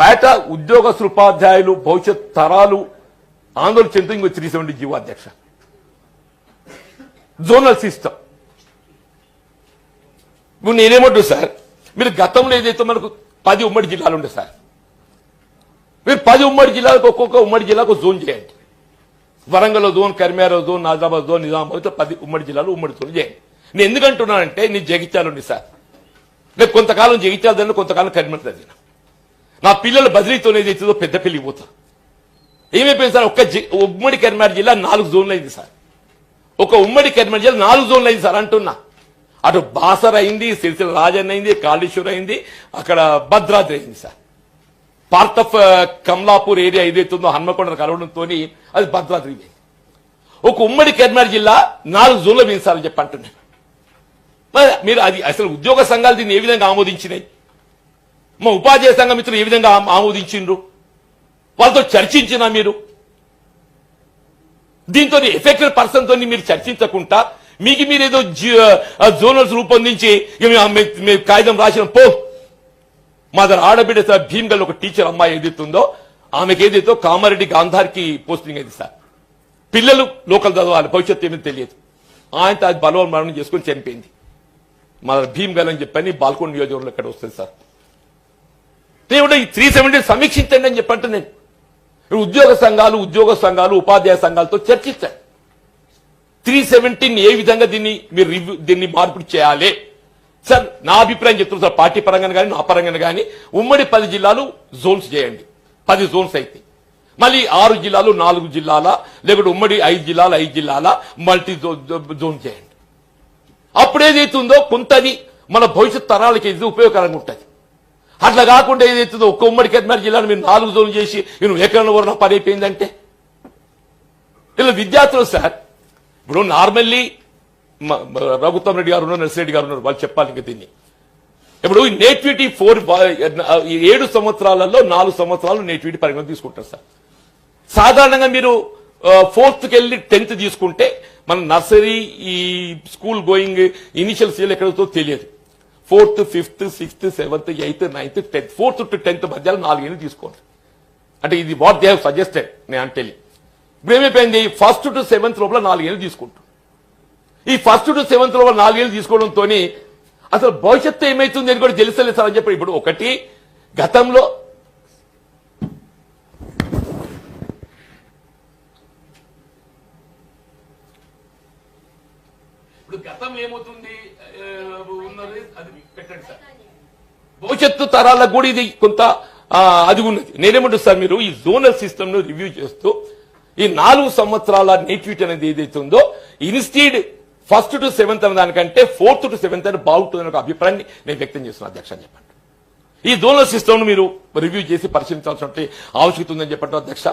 బయట ఉద్యోగస్తులు ఉపాధ్యాయులు భవిష్యత్ తరాలు ఆందోళన చెందుతూ ఇంకో త్రీ సెవెంటీ జీవో అధ్యక్ష జోనల్ సిస్టమ్. ఇప్పుడు నేనేమంటున్నా సార్? మీరు గతంలో ఏదైతే మనకు పది ఉమ్మడి జిల్లాలు ఉండే సార్ మీరు పది ఉమ్మడి జిల్లాలకు ఒక్కొక్క ఉమ్మడి జిల్లాకు జోన్ చేయండి. వరంగల్ జోన్ కరిమేర జోన్ నాజాబాద్ జోన్ నిజామాబాద్ ఇట్లా పది ఉమ్మడి జిల్లాలు ఉమ్మడి జోన్ చేయండి. నేను ఎందుకంటున్నానంటే నేను జగిత్యాలుండి సార్. నేను కొంతకాలం జగిత్యాల కొంతకాలం కరిమేర చదివిన నా పిల్లల బదిలీతో ఏదైతుందో పెద్ద పెళ్ళికి పోతా. ఏమైపోయింది సార్? ఒక్క జి- ఉమ్మడి కరిమేర జిల్లా నాలుగు జోన్లు అయింది సార్. ఒక ఉమ్మడి కరిమేర జిల్లా నాలుగు జోన్లు అయింది సార్ అంటున్నా. అటు బాసర్ అయింది సిరిసిల రాజన్ అయింది కాళేశ్వర్ అయింది అక్కడ భద్రాద్రి అయింది sir. Part of Kamalapur area ఏదైతుందో హన్మకొండ కలవడంతో అది భద్రాద్రి ఒక ఉమ్మడి కర్నాటక జిల్లా నాలుగు జోన్లు వేయించాలని చెప్పి అంటున్నాను మీరు అది అసలు ఉద్యోగ సంఘాలు దీన్ని ఏ విధంగా ఆమోదించినాయి? మా ఉపాధ్యాయ సంఘ మిత్రులు ఏ విధంగా ఆమ- ఆమోదించిండ్రు? వాళ్ళతో చర్చించినా మీరు? దీంతో ఎఫెక్టెడ్ పర్సన్తో మీరు చర్చించకుండా మీకు మీరు ఏదో జోనల్స్ రూపొందించి మేము- కాగితం రాసిన పో. మా దగ్గర ఆడబిడ్డ సార్ భీమ్గల్ ఒక టీచర్ అమ్మాయి ఏదైతుందో ఆమెకి ఏదైతే కామారెడ్డి గాంధార్కి పోస్టింగ్ అయింది సార్. పిల్లలు లోకల్ చదవాలి భవిష్యత్తు ఏమీ తెలియదు. ఆయన అది బలవన్మరణం చేసుకుని చనిపోయింది. మా భీమ్గల్ అని చెప్పని బాల్కోన్ నియోజకవర్గంలో ఇక్కడ వస్తుంది సార్? నేను ఈ త్రీ సెవెంటీ సమీక్షించండి అని చెప్పంటే నేను. ఉద్యోగ సంఘాలు ఉద్యోగ సంఘాలు ఉపాధ్యాయ సంఘాలతో చర్చించండి త్రీ సెవెంటీన్ ఏ విధంగా దీన్ని మీరు రివ్యూ దీన్ని మార్పులు చేయాలి? సార్ నా అభిప్రాయం చెప్తున్నాను సార్ పార్టీ పరంగా కానీ నా పరంగా కానీ ఉమ్మడి పది జిల్లాలు జోన్స్ చేయండి. పది జోన్స్ అయితే. మళ్ళీ ఆరు జిల్లాలు నాలుగు జిల్లాల లేకుంటే ఉమ్మడి ఐదు జిల్లాలు ఐదు జిల్లాల మల్టీ జోన్ చేయండి. అప్పుడు ఏదైతుందో కొంతది మన భవిష్యత్ తరాలకి ఇది ఉపయోగకరంగా ఉంటుంది. అట్లా కాకుండా ఏదైతుందో ఒక్క ఉమ్మడి కర్నాటక జిల్లాను మీరు నాలుగు జోన్లు చేసి నేను ఎక్కడ వరకు పని అయిపోయిందంటే? ఇలా విద్యార్థులు సార్ ఇప్పుడు నార్మల్లీ రఘుత్తం రెడ్డి గారు ఉన్నారు నర్సిరెడ్డి గారు ఉన్నారు వాళ్ళు చెప్పాలి ఇంకా దీన్ని. ఇప్పుడు ఈ నేటివిటీ ఫోర్ ఏడు సంవత్సరాలలో నాలుగు సంవత్సరాలు నేటివిటీ పరిగణన తీసుకుంటారు సార్. సాధారణంగా మీరు ఫోర్త్కి వెళ్ళి టెన్త్ తీసుకుంటే మన నర్సరీ ఈ స్కూల్ గోయింగ్ ఇనిషియల్ సీల్ ఎక్కడతో తెలియదు. Fourth fifth sixth seventh eighth ninth tenth. Fourth to tenth మధ్యలో నాలుగేళ్ళు తీసుకోండి. అంటే ఇది వాట్ దే హావ్ సజెస్టెడ్ నేను అంటే ఇప్పుడు ఫస్ట్ టు సెవెంత్ లోపల నాలుగేళ్ళు తీసుకుంటాం ఈ ఫస్ట్ టు సెవెంత్ లోపల నాలుగేళ్ళు తీసుకోవడంతో అసలు భవిష్యత్తు ఏమవుతుంది అని కూడా తెలుసలేదు సార్ అని చెప్పి ఇప్పుడు ఒకటి గతంలో ఇప్పుడు గతంలో ఏమవుతుంది? ఉన్నది అది పెట్టండి సార్. భవిష్యత్తు తరాలకు కూడా ఇది కొంత అది ఉన్నది. నేనేమంటారు సార్ మీరు ఈ జోనల్ సిస్టమ్ను రివ్యూ చేస్తూ ఈ నాలుగు సంవత్సరాల నేటివిటీ అనేది ఏదైతే ఉందో ఇన్స్టీడ్ ఫస్ట్ టు సెవెంత్ అనే దానికంటే ఫోర్త్ టు సెవెంత్ అని బాగుంటుంది ఒక అభిప్రాయాన్ని నేను వ్యక్తం చేస్తున్నాను అధ్యక్ష అని చెప్పండి. ఈ జోనల్ సిస్టమ్ను మీరు రివ్యూ చేసి పరిశీలించాల్సిన ఆవశ్యకత ఉందని చెప్పండి అధ్యక్ష.